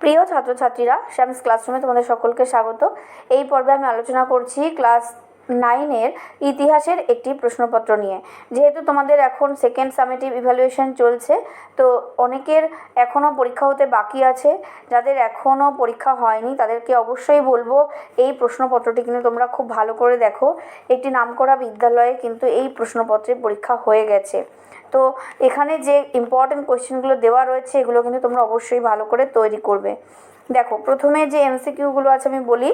প্রিয় ছাত্রছাত্রীরা শ্যামস ক্লাসরুমে তোমাদের সকলকে স্বাগত। এই পর্বে আমি আলোচনা করছি ক্লাস নাইনের ইতিহাসের একটি প্রশ্নপত্র নিয়ে। যেহেতু তোমাদের এখন সেকেন্ড সামেটিভ ইভ্যালুয়েশন চলছে, তো অনেকের এখনও পরীক্ষা হতে বাকি আছে। যাদের এখনও পরীক্ষা হয়নি, তাদেরকে অবশ্যই বলব, এই প্রশ্নপত্রটি কিন্তু তোমরা খুব ভালো করে দেখো। একটি নামকরা বিদ্যালয়ে কিন্তু এই প্রশ্নপত্রে পরীক্ষা হয়ে গেছে। তো এখানে যে ইম্পর্টেন্ট কোয়েশ্চেনগুলো দেওয়া রয়েছে, এগুলো কিন্তু তোমরা অবশ্যই ভালো করে তৈরি করবে। দেখো, প্রথমে যে এমসিকিউগুলো আছে আমি বলি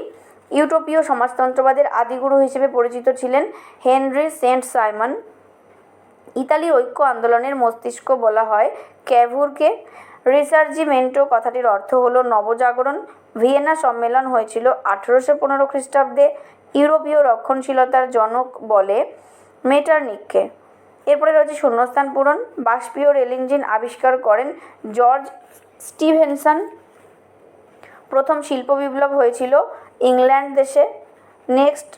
ইউটোপীয় সমাজতন্ত্রবাদের আদিগুরু হিসেবে পরিচিত ছিলেন হেনরি সেন্ট সাইমন। ইতালির ঐক্য আন্দোলনের মস্তিষ্ক বলা হয় ক্যাভুরকে। রিসার্জিমেন্টো কথাটির অর্থ হলো নবজাগরণ। ভিয়েনা সম্মেলন হয়েছিল আঠেরোশো পনেরো খ্রিস্টাব্দে। ইউরোপীয় রক্ষণশীলতার জনক বলে মেটারনিককে। এরপরে রয়েছে শূন্যস্থান পূরণ। বাষ্পীয় রেল ইঞ্জিন আবিষ্কার করেন জর্জ স্টিভেনসন। প্রথম শিল্প বিপ্লব হয়েছিল ইংল্যান্ড দেশে। নেক্সট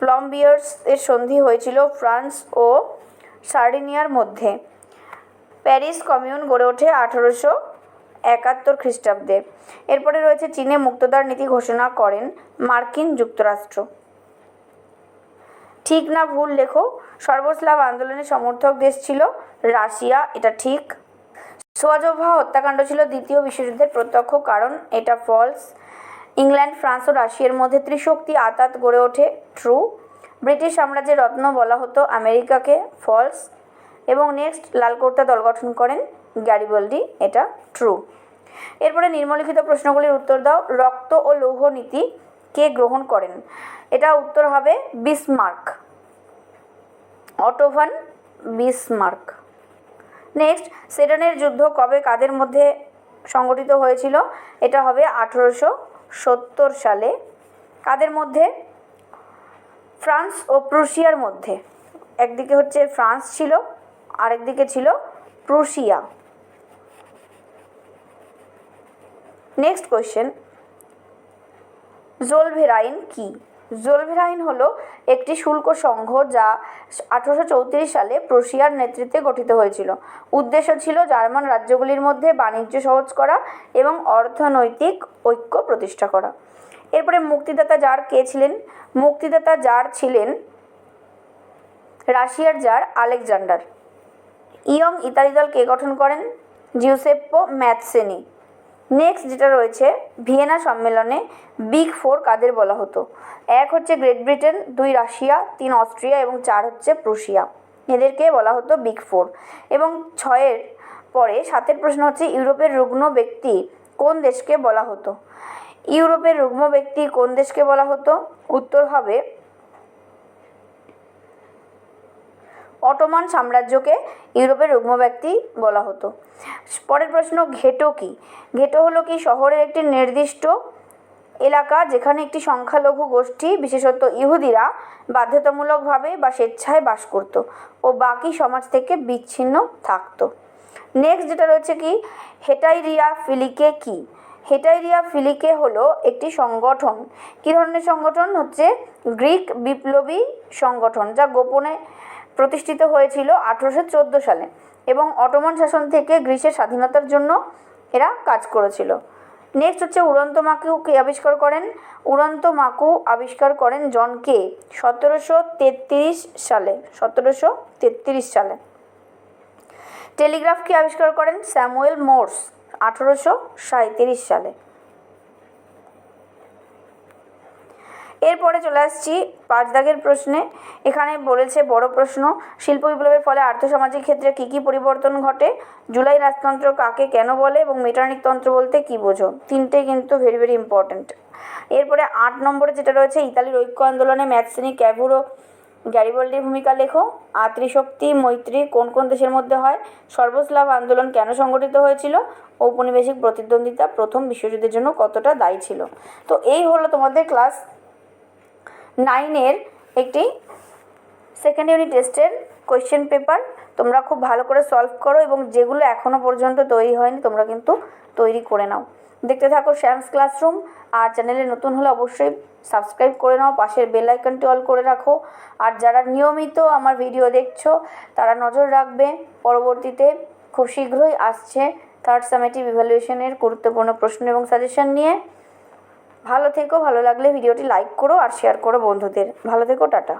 প্লম্বিয়ার্স এর সন্ধি হয়েছিল ফ্রান্স ও সার্ডিনিয়ার মধ্যে। প্যারিস কমিউন গড়ে ওঠে আঠারোশো একাত্তর খ্রিস্টাব্দে। এরপরে রয়েছে চীনে মুক্তদার নীতি ঘোষণা করেন মার্কিন যুক্তরাষ্ট্র। ঠিক না, ভুল লেখো। সর্বস্লাভ আন্দোলনের সমর্থক দেশ ছিল রাশিয়া, এটা ঠিক। সোয়াজোভা হত্যাকাণ্ড ছিল দ্বিতীয় বিশ্বযুদ্ধের প্রত্যক্ষ কারণ। এটা ফলস ইংল্যান্ড, ফ্রান্স ও রাশিয়ার মধ্যে ত্রিশক্তি আতাত গড়ে ওঠে। ট্রু ব্রিটিশ সাম্রাজ্যের রত্ন বলা হতো আমেরিকাকে ফলস এবং নেক্সট লালকোর্তা দল গঠন করেন গ্যারিবল্ডি। এটা ট্রু এরপরে নিম্নলিখিত প্রশ্নগুলির উত্তর দাও। রক্ত ও লৌহ নীতি কে গ্রহণ করেন? এটা উত্তর হবে Bismarck. Otto von Bismarck. Next সেডানের যুদ্ধ কবে কাদের মধ্যে সংগঠিত হয়েছিল? এটা হবে আঠেরোশো সত্তর সালে। কাদের মধ্যে? ফ্রান্স ও প্রুশিয়ার মধ্যে। একদিকে হচ্ছে ফ্রান্স ছিল, আরেকদিকে ছিল প্রুশিয়া। নেক্সট কোয়েশ্চেন জোলভেরাইন কি? জোলভেরাইন হলো একটি শুল্ক সংঘ যা আঠারোশো চৌত্রিশ সালে প্রশিয়ার নেতৃত্বে গঠিত হয়েছিল। উদ্দেশ্য ছিল জার্মান রাজ্যগুলির মধ্যে বাণিজ্য সহজ করা এবং অর্থনৈতিক ঐক্য প্রতিষ্ঠা করা। এরপরে মুক্তিদাতা জার কে ছিলেন? মুক্তিদাতা জার ছিলেন রাশিয়ার জার আলেকজান্ডার। ইয়ং ইতালি দল কে গঠন করেন? জিউসেপ্পো ম্যাথসেনি নেক্সট যেটা রয়েছে, ভিয়েনা সম্মেলনে বিগ ফোর কাদের বলা হতো? এক হচ্ছে গ্রেট ব্রিটেন দুই রাশিয়া, তিন অস্ট্রিয়া এবং চার হচ্ছে প্রুশিয়া। এদেরকে বলা হতো বিগ ফোর এবং ছয়ের পরে সাতের প্রশ্ন হচ্ছে, ইউরোপের রুগ্ন ব্যক্তি কোন দেশকে বলা হতো? ইউরোপের রুগ্ন ব্যক্তি কোন দেশকে বলা হতো? উত্তর হবে অটোমান সাম্রাজ্যকে ইউরোপের রুগ্ম ব্যক্তি বলা হতো। পরের প্রশ্ন, ঘেটো কি? ঘেটো হলো কি শহরের একটি নির্দিষ্ট এলাকা যেখানে একটি সংখ্যালঘু গোষ্ঠী, বিশেষত ইহুদিরা, বাধ্যতামূলকভাবে বা স্বেচ্ছায় বাস করত ও বাকি সমাজ থেকে বিচ্ছিন্ন থাকতো। নেক্সট যেটা রয়েছে কি, হেটাইরিয়া ফিলিকে কি? হেটাইরিয়া ফিলিকে হলো একটি সংগঠন। কী ধরনের সংগঠন? হচ্ছে গ্রিক বিপ্লবী সংগঠন, যা গোপনে প্রতিষ্ঠিত হয়েছিল আঠেরোশো চোদ্দ সালে এবং অটোমান শাসন থেকে গ্রিসের স্বাধীনতার জন্য এরা কাজ করেছিল। নেক্সট হচ্ছে উড়ন্ত মাকু কে আবিষ্কার করেন। উড়ন্ত মাকু আবিষ্কার করেন জন কে সতেরোশো তেত্রিশ সালে, সতেরোশো তেত্রিশ সালে। টেলিগ্রাফ কে আবিষ্কার করেন স্যামুয়েল মোর্স, আঠেরোশো সাঁত্রিশ সালে। এরপরে চলে আসছি পাঁচ দাগের প্রশ্নে। এখানে বলেছে, বড় প্রশ্ন, শিল্প বিপ্লবের ফলে আর্থসামাজিক ক্ষেত্রে কী কী পরিবর্তন ঘটে? জুলাই রাজতন্ত্র কাকে কেন বলে এবং মেটার্নিক তন্ত্র বলতে কী বোঝো? তিনটে কিন্তু ভেরি ভেরি ইম্পর্ট্যান্ট এরপরে আট নম্বরে যেটা রয়েছে, ইতালির ঐক্য আন্দোলনে ম্যাথসিনি ক্যাভুরো গ্যারিবল্ডির ভূমিকা লেখো। আর ত্রিশক্তি মৈত্রী কোন কোন দেশের মধ্যে হয়? সর্বস্লাভ আন্দোলন কেন সংগঠিত হয়েছিল? ঔপনিবেশিক প্রতিদ্বন্দ্বিতা প্রথম বিশ্বযুদ্ধের জন্য কতটা দায়ী ছিল? তো এই হলো তোমাদের ক্লাস নাইনের একটি সেকেন্ড ইউনিট টেস্টের কোয়েশ্চেন পেপার তোমরা খুব ভালো করে সলভ করো এবং যেগুলো এখনও পর্যন্ত তৈরি হয়নি তোমরা কিন্তু তৈরি করে নাও। দেখতে থাকো শ্যামস ক্লাসরুম আর চ্যানেলে নতুন হলে অবশ্যই সাবস্ক্রাইব করে নাও। পাশের বেল আইকনটি অল করে রাখো। আর যারা নিয়মিত আমার ভিডিও দেখছ, তারা নজর রাখবে, পরবর্তীতে খুব শীঘ্রই আসছে থার্ড সামেটিভ ইভ্যালুয়েশনের গুরুত্বপূর্ণ প্রশ্ন এবং সাজেশন নিয়ে। ভালো থেকো ভালো লাগলে ভিডিওটি লাইক করো আর শেয়ার করো বন্ধুদের। ভালো থেকো টাটা।